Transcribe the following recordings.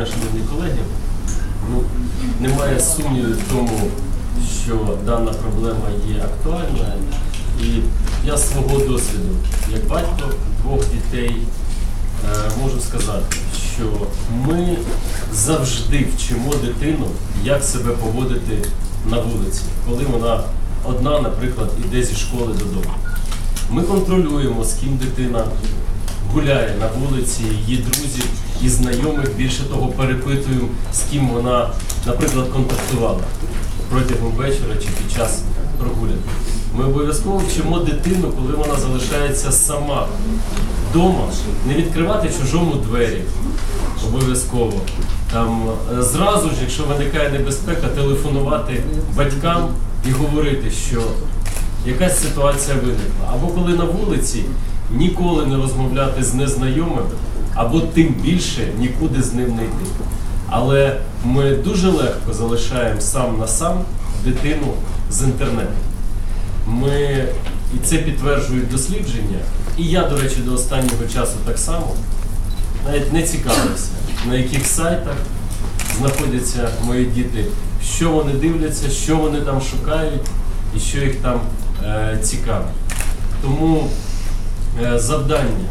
дня, шановні колеги. Ну, немає сумнівів в тому, що дана проблема є актуальна. І я з свого досвіду, як батько двох дітей, е, можу сказати, що ми завжди вчимо дитину, як себе поводити на вулиці, коли вона одна, наприклад, іде зі школи додому. Ми контролюємо, з ким дитина гуляє на вулиці, її друзів і знайомих. Більше того, перепитуємо, з ким вона, наприклад, контактувала протягом вечора чи під час прогулянки. Ми обов'язково вчимо дитину, коли вона залишається сама вдома, не відкривати чужому двері. Обов'язково. Там е, зразу ж, якщо виникає небезпека, телефонувати батькам і говорити, що якась ситуація виникла. Або коли на вулиці ніколи не розмовляти з незнайомими, або тим більше нікуди з ним не йти. Але ми дуже легко залишаємо сам на сам дитину з інтернету. Ми, і це підтверджують дослідження, і я, до речі, до останнього часу так само навіть не цікавився, на яких сайтах знаходяться мої діти, що вони дивляться, що вони там шукають і що їх там е, цікавить. Тому завдання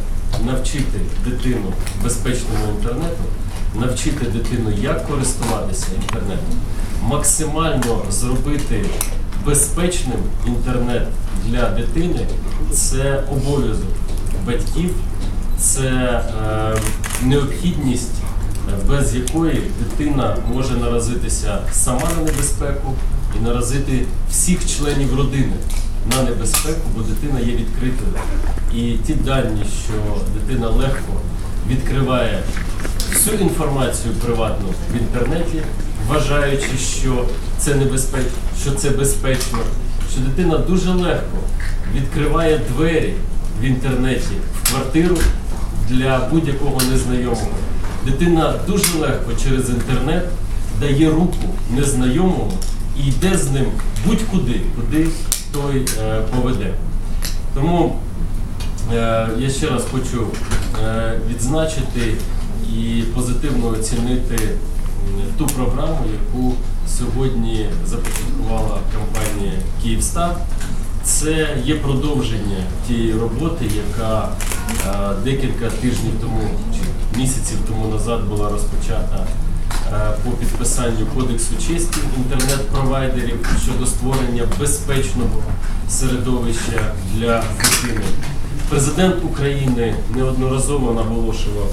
навчити дитину безпечному інтернету, навчити дитину, як користуватися інтернетом, максимально зробити безпечним інтернет для дитини це обов'язок батьків, це е, необхідність, е, без якої дитина може наразитися сама на небезпеку і наразити всіх членів родини на небезпеку, бо дитина є відкритою. І ті дані, що дитина легко відкриває всю інформацію приватну в інтернеті, вважаючи, що це небезпечно, що це безпечно, що дитина дуже легко відкриває двері в інтернеті в квартиру для будь-якого незнайомого. Дитина дуже легко через інтернет дає руку незнайомому і йде з ним будь-куди, куди той е, поведе. Тому е, я ще раз хочу е, відзначити і позитивно оцінити ту програму, яку сьогодні започаткувала компанія Київстар. Це є продовження тієї роботи, яка декілька тижнів тому чи місяців тому назад була розпочата по підписанню кодексу честі інтернет-провайдерів щодо створення безпечного середовища для дитини. Президент України неодноразово наголошував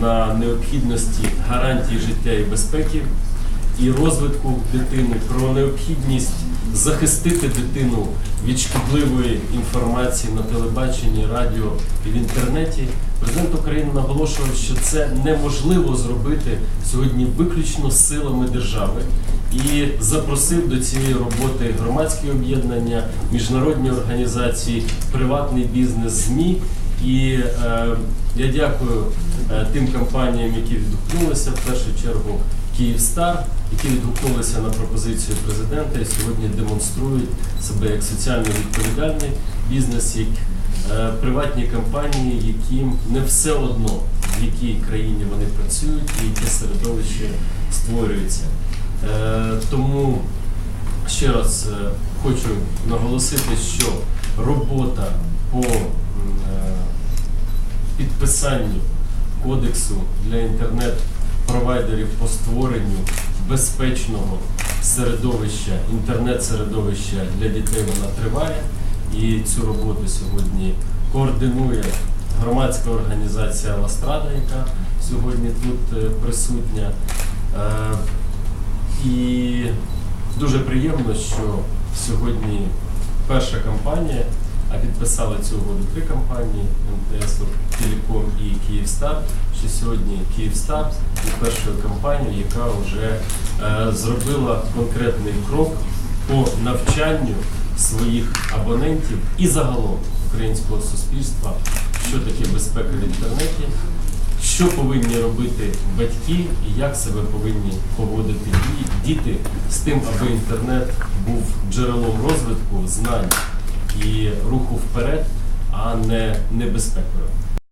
на необхідності гарантії життя і безпеки і розвитку дитини, про необхідність захистити дитину від шкідливої інформації на телебаченні, радіо і в інтернеті. Президент України наголошував, що це неможливо зробити сьогодні виключно силами держави і запросив до цієї роботи громадські об'єднання, міжнародні організації, приватний бізнес, ЗМІ. І е, я дякую е, тим компаніям, які відгукнулися в першу чергу Київстар, які відгукнулися на пропозицію президента і сьогодні демонструють себе як соціально відповідальний бізнес, як приватні компанії, яким не все одно, в якій країні вони працюють і яке середовище створюється. Е, тому ще раз е, хочу наголосити, що робота по е, підписанню кодексу для інтернет-провайдерів по створенню безпечного середовища, інтернет-середовища для дітей вона триває. І цю роботу сьогодні координує громадська організація Ластрада, яка сьогодні тут е, присутня. Е, І дуже приємно, що сьогодні перша компанія, а підписали цю угоду три компанії МТС, Телеком і Київстар. Що сьогодні Київстар є першою компанією, яка вже е, зробила конкретний крок по навчанню своїх абонентів і загалом українського суспільства, що таке безпека в інтернеті, що повинні робити батьки і як себе повинні поводити діти з тим, аби інтернет був джерелом розвитку, знань і руху вперед, а не небезпекою.